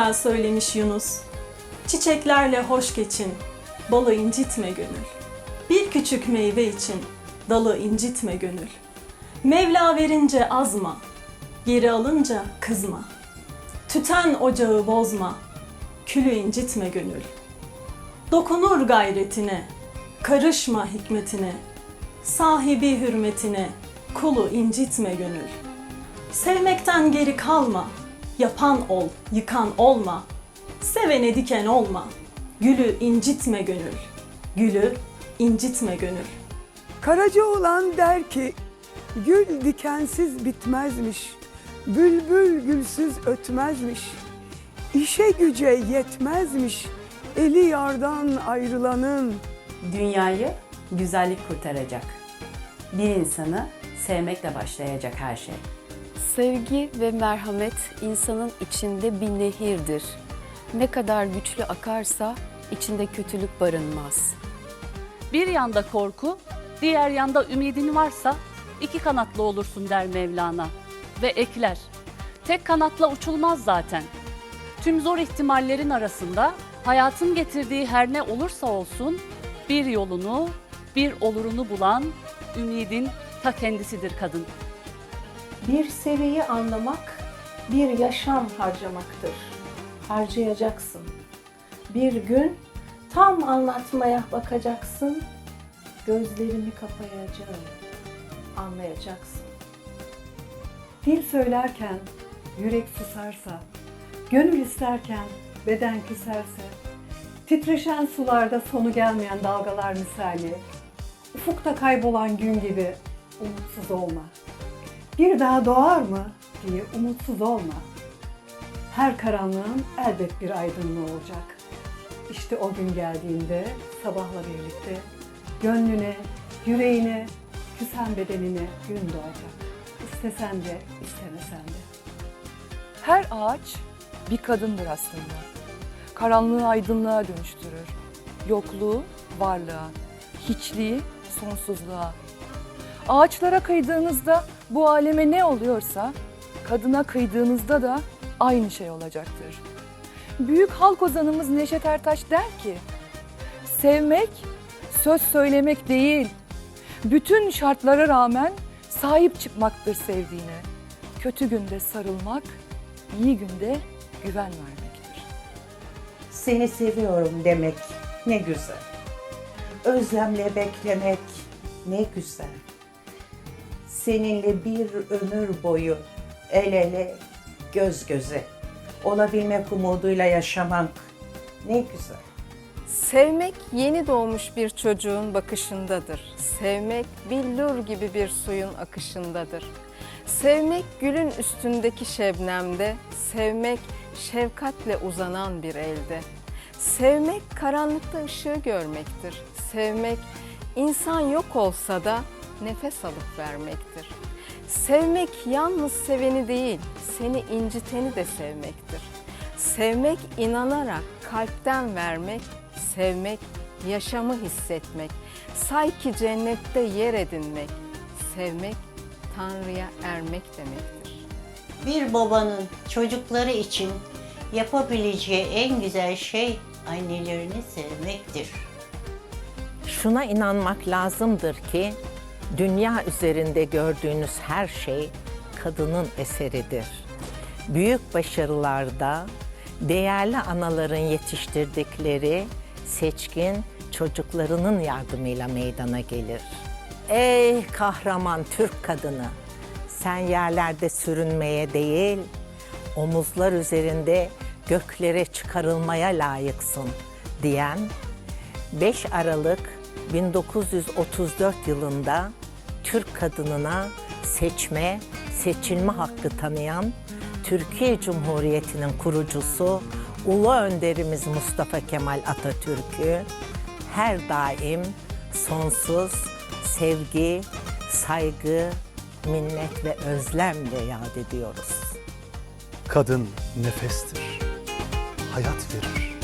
güzel söylemiş Yunus. Çiçeklerle hoş geçin, balı incitme gönül. Bir küçük meyve için dalı incitme gönül. Mevla verince azma, geri alınca kızma. Tüten ocağı bozma, külü incitme gönül. Dokunur gayretine, karışma hikmetine, sahibi hürmetine, kulu incitme gönül. Sevmekten geri kalma, yapan ol, yıkan olma. Sevene diken olma, gülü incitme gönül. Gülü incitme gönül. Karacaoğlan der ki, gül dikensiz bitmezmiş, bülbül gülsüz ötmezmiş, işe güce yetmezmiş, eli yardan ayrılanın. Dünyayı güzellik kurtaracak. Bir insanı sevmekle başlayacak her şey. Sevgi ve merhamet insanın içinde bir nehirdir. Ne kadar güçlü akarsa içinde kötülük barınmaz. Bir yanda korku, diğer yanda ümidin varsa iki kanatlı olursun der Mevlana. Ve ekler, tek kanatla uçulmaz zaten. Tüm zor ihtimallerin arasında hayatın getirdiği her ne olursa olsun bir yolunu, bir olurunu bulan ümidin ta kendisidir kadın. Bir seviyi anlamak bir yaşam harcamaktır. Harcayacaksın. Bir gün tam anlatmaya bakacaksın. Gözlerimi kapayacağım. Anlayacaksın. Dil söylerken yürek susarsa, gönül isterken beden küserse, titreşen sularda sonu gelmeyen dalgalar misali, ufukta kaybolan gün gibi umutsuz olma. Bir daha doğar mı diye umutsuz olma. Her karanlığın elbet bir aydınlığı olacak. İşte o gün geldiğinde sabahla birlikte gönlüne, yüreğine, küsen bedenine gün doğacak. İstesen de istemesen de. Her ağaç bir kadındır aslında. Karanlığı aydınlığa dönüştürür. Yokluğu varlığa, hiçliği sonsuzluğa. Ağaçlara kıydığınızda bu aleme ne oluyorsa, kadına kıydığınızda da aynı şey olacaktır. Büyük halk ozanımız Neşet Ertaş der ki, sevmek söz söylemek değil, bütün şartlara rağmen sahip çıkmaktır sevdiğine. Kötü günde sarılmak, iyi günde güven vermektir. Seni seviyorum demek ne güzel. Özlemle beklemek ne güzel. Seninle bir ömür boyu el ele, göz göze olabilmek umuduyla yaşamak ne güzel. Sevmek yeni doğmuş bir çocuğun bakışındadır. Sevmek billur gibi bir suyun akışındadır. Sevmek gülün üstündeki şebnemde, sevmek şefkatle uzanan bir elde. Sevmek karanlıkta ışığı görmektir. Sevmek insan yok olsa da nefes alıp vermektir. Sevmek yalnız seveni değil, seni inciteni de sevmektir. Sevmek inanarak kalpten vermek, sevmek yaşamı hissetmek, say ki cennette yer edinmek, sevmek Tanrı'ya ermek demektir. Bir babanın çocukları için yapabileceği en güzel şey annelerini sevmektir. Şuna inanmak lazımdır ki dünya üzerinde gördüğünüz her şey kadının eseridir. Büyük başarılarda değerli anaların yetiştirdikleri seçkin çocuklarının yardımıyla meydana gelir. Ey kahraman Türk kadını! Sen yerlerde sürünmeye değil, omuzlar üzerinde göklere çıkarılmaya layıksın diyen 5 Aralık 1934 yılında Türk kadınına seçme, seçilme hakkı tanıyan Türkiye Cumhuriyeti'nin kurucusu Ulu Önderimiz Mustafa Kemal Atatürk'ü her daim sonsuz sevgi, saygı, minnet ve özlemle yad ediyoruz. Kadın nefestir, hayat verir.